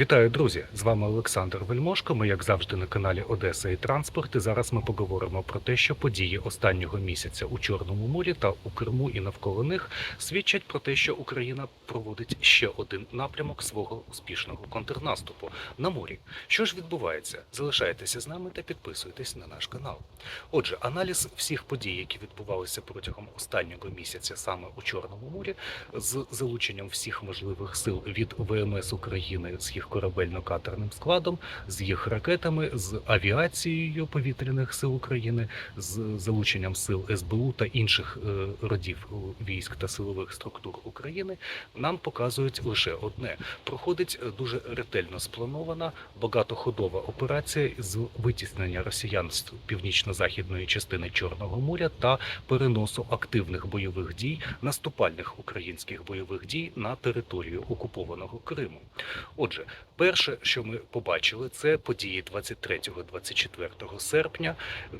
Вітаю, друзі! З вами Олександр Вельмошко. Ми, як завжди, на каналі Одеса і Транспорт. І зараз ми поговоримо про те, що події останнього місяця у Чорному морі та у Криму і навколо них свідчать про те, що Україна проводить ще один напрямок свого успішного контрнаступу на морі. Що ж відбувається? Залишайтеся з нами та підписуйтесь на наш канал. Отже, аналіз всіх подій, які відбувалися протягом останнього місяця саме у Чорному морі, з залученням всіх можливих сил від ВМС України з їх корабельно-катерним складом, з їх ракетами, з авіацією повітряних сил України, з залученням сил СБУ та інших е, родів військ та силових структур України, нам показують лише одне: проходить е, дуже ретельно спланована багатоходова операція з витіснення росіян з північно-західної частини Чорного моря та переносу активних бойових дій наступальних українських бойових дій на територію окупованого Криму. Отже, перше, що ми побачили, це події 23-24 серпня. Е,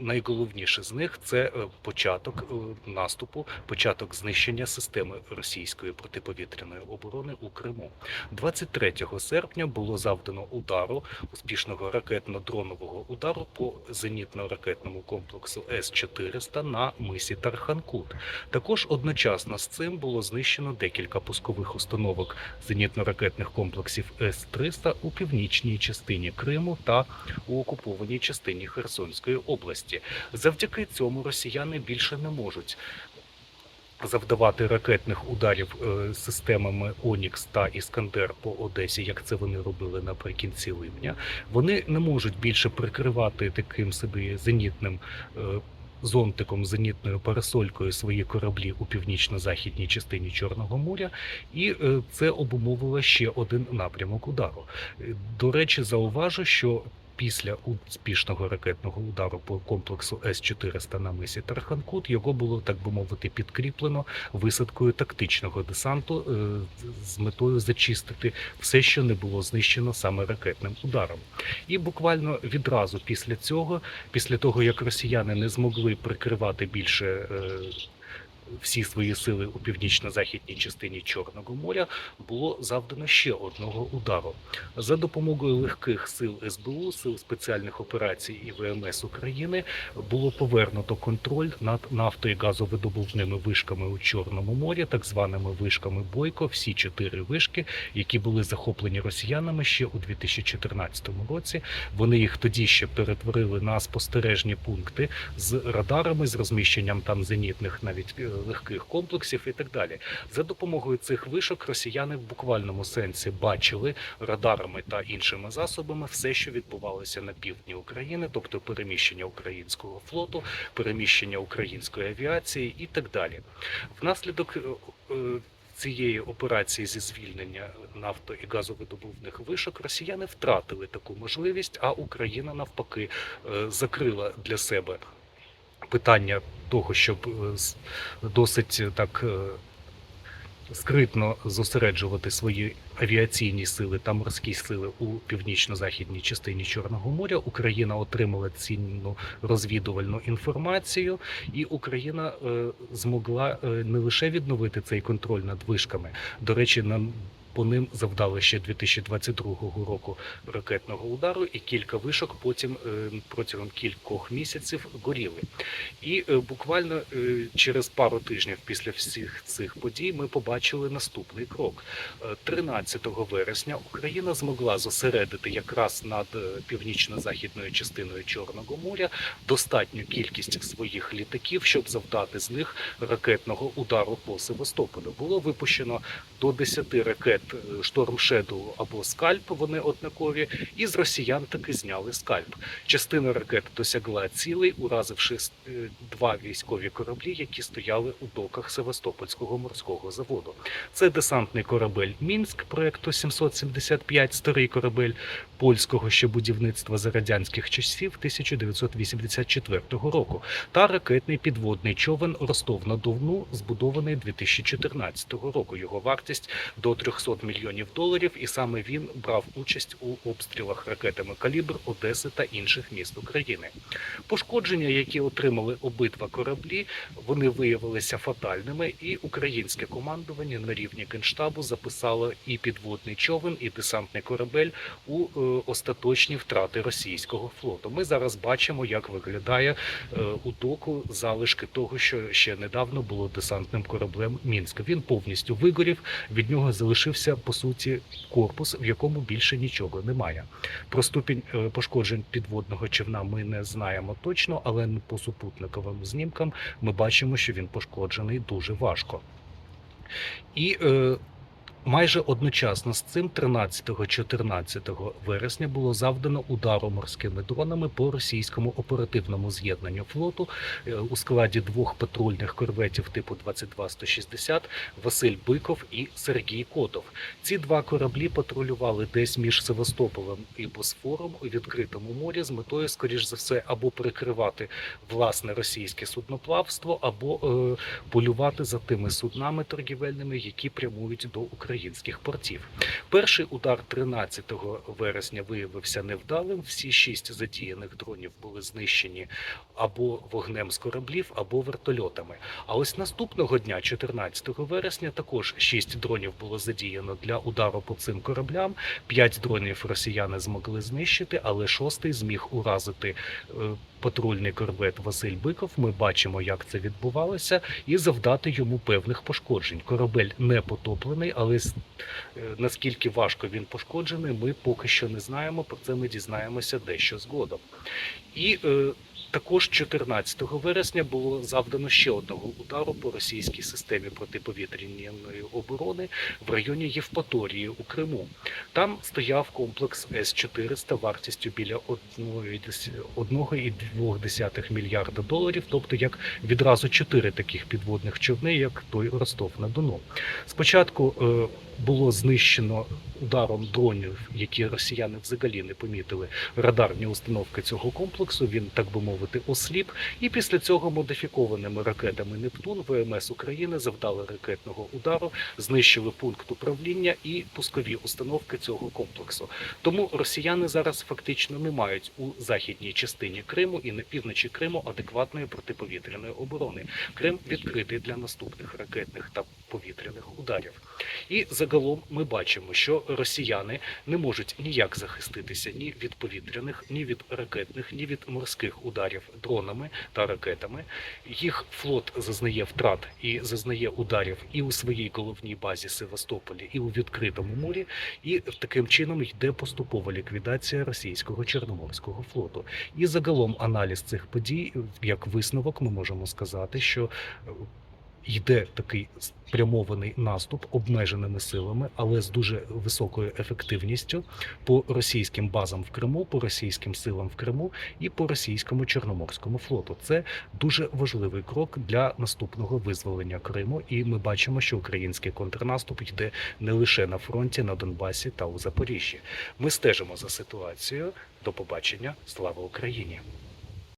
Найголовніше з них це е, початок е, наступу, початок знищення системи російської протиповітряної оборони у Криму. 23 серпня було завдано удару успішного ракетно-дронового удару по зенітно-ракетному комплексу С-400 на мисі Тарханкут. Також одночасно з цим було знищено декілька пускових установок зенітно-ракетних комплексів С-300 у північній частині Криму та у окупованій частині Херсонської області. Завдяки цьому росіяни більше не можуть. Завдавати ракетних ударів е, системами Онікс та Іскандер по Одесі, як це вони робили наприкінці липня, вони не можуть більше прикривати таким собі зенітним е, зонтиком, зенітною парасолькою свої кораблі у північно-західній частині Чорного моря, і е, це обумовило ще один напрямок удару. Е, До речі, зауважу, що після успішного ракетного удару по комплексу С-400 на мисі Тарханкут його було, так би мовити, підкріплено висадкою тактичного десанту е, з метою зачистити все, що не було знищено саме ракетним ударом. І буквально відразу після цього, після того як росіяни не змогли прикривати більше. Всі свої сили у північно-західній частині Чорного моря було завдано ще одного удару за допомогою легких сил СБУ, сил спеціальних операцій і ВМС України було повернуто контроль над нафто і газовидобувними вишками у Чорному морі, так званими вишками Бойко. Всі чотири вишки, які були захоплені росіянами ще у 2014 році. Вони їх тоді ще перетворили на спостережні пункти з радарами, з розміщенням там зенітних навіть е, легких комплексів і так далі. За допомогою цих вишок росіяни в буквальному сенсі бачили радарами та іншими засобами все, що відбувалося на півдні України, тобто переміщення українського флоту, переміщення української авіації і так далі. Внаслідок е, е, цієї операції зі звільнення нафто і газовидобувних вишок росіяни втратили таку можливість, а Україна навпаки е, закрила для себе питання того, щоб е, досить е, так. е, Скритно зосереджувати свої авіаційні сили та морські сили у північно-західній частині Чорного моря. Україна отримала цінну розвідувальну інформацію, і Україна змогла не лише відновити цей контроль над вишками. До речі, нам по ним завдали ще 2022 року ракетного удару, і кілька вишок потім е, протягом кількох місяців горіли. І е, буквально е, через пару тижнів після всіх цих подій ми побачили наступний крок. Е, 13 вересня Україна змогла зосередити якраз над північно-західною частиною Чорного моря достатню кількість своїх літаків, щоб завдати з них ракетного удару по Севастополю. Було випущено до 10 ракет Шторм Shadow або Скальп. Вони однакові, і з росіян таки зняли скальп. Частина ракет досягла цілей, уразивши е, два військові кораблі, які стояли у доках Севастопольського морського заводу. Це десантний корабель Мінськ проекту 775, старий корабель польського ще будівництва за радянських часів 1984 року, та ракетний підводний човен Ростов на Дону, збудований 2014 року. Його вартість до 300 500 мільйонів доларів, і саме він брав участь у обстрілах ракетами Калібр Одеси та інших міст України. Пошкодження, які отримали обидва кораблі, вони виявилися фатальними, і українське командування на рівні генштабу записало і підводний човен, і десантний корабель у е, остаточні втрати російського флоту. Ми зараз бачимо, як виглядає е, у доку залишки того, що ще недавно було десантним кораблем Мінськ. Він повністю вигорів. Від нього залишився по суті корпус, в якому більше нічого немає. Про ступінь е, пошкоджень підводного човна ми не знаємо точно, але по супутниковим знімкам ми бачимо, що він пошкоджений дуже важко. І е, майже одночасно з цим, 13-14 вересня, було завдано удару морськими дронами по російському оперативному з'єднанню флоту е, у складі двох патрульних корветів типу 22-160 Василь Биков і Сергій Котов. Ці два кораблі патрулювали десь між Севастополем і Босфором у відкритому морі з метою, скоріш за все, або прикривати власне російське судноплавство, або е, полювати за тими суднами торгівельними, які прямують до українських портів. Перший удар 13 вересня виявився невдалим. Всі шість задіяних дронів були знищені або вогнем з кораблів, або вертольотами. А ось наступного дня, 14 вересня, також шість дронів було задіяно для удару по цим кораблям. П'ять дронів росіяни змогли знищити, але шостий зміг уразити. е, Патрульний корвет Василь Биков. Ми бачимо, як це відбувалося, і завдати йому певних пошкоджень. Корабель не потоплений, але наскільки важко він пошкоджений, ми поки що не знаємо. Про це ми дізнаємося дещо згодом. І е, також 14 вересня було завдано ще одного удару по російській системі протиповітряної оборони в районі Євпаторії у Криму. Там стояв комплекс С-400 вартістю біля 1,2 мільярда доларів, тобто як відразу чотири таких підводних човни, як той Ростов на Дону. Спочатку е, було знищено ударом дронів, які росіяни взагалі не помітили радарні установки цього комплексу. Він, так би мовити, осліп. І після цього модифікованими ракетами Нептун ВМС України завдали ракетного удару, знищили пункт управління і пускові установки цього комплексу. Тому росіяни зараз фактично не мають у західній частині Криму і на півночі Криму адекватної протиповітряної оборони. Крим відкритий для наступних ракетних та повітряних ударів. І загалом ми бачимо, що росіяни не можуть ніяк захиститися ні від повітряних, ні від ракетних, ні від морських ударів дронами та ракетами. Їх флот зазнає втрат і зазнає ударів і у своїй головній базі Севастополі, і у відкритому морі. І таким чином йде поступова ліквідація російського чорноморського флоту. І загалом аналіз цих подій, як висновок, ми можемо сказати, що е, йде такий спрямований наступ обмеженими силами, але з дуже високою ефективністю по російським базам в Криму, по російським силам в Криму і по російському чорноморському флоту. Це дуже важливий крок для наступного визволення Криму. І ми бачимо, що український контрнаступ йде не лише на фронті, на Донбасі та у Запоріжжі. Ми стежимо за ситуацією. До побачення. Слава Україні!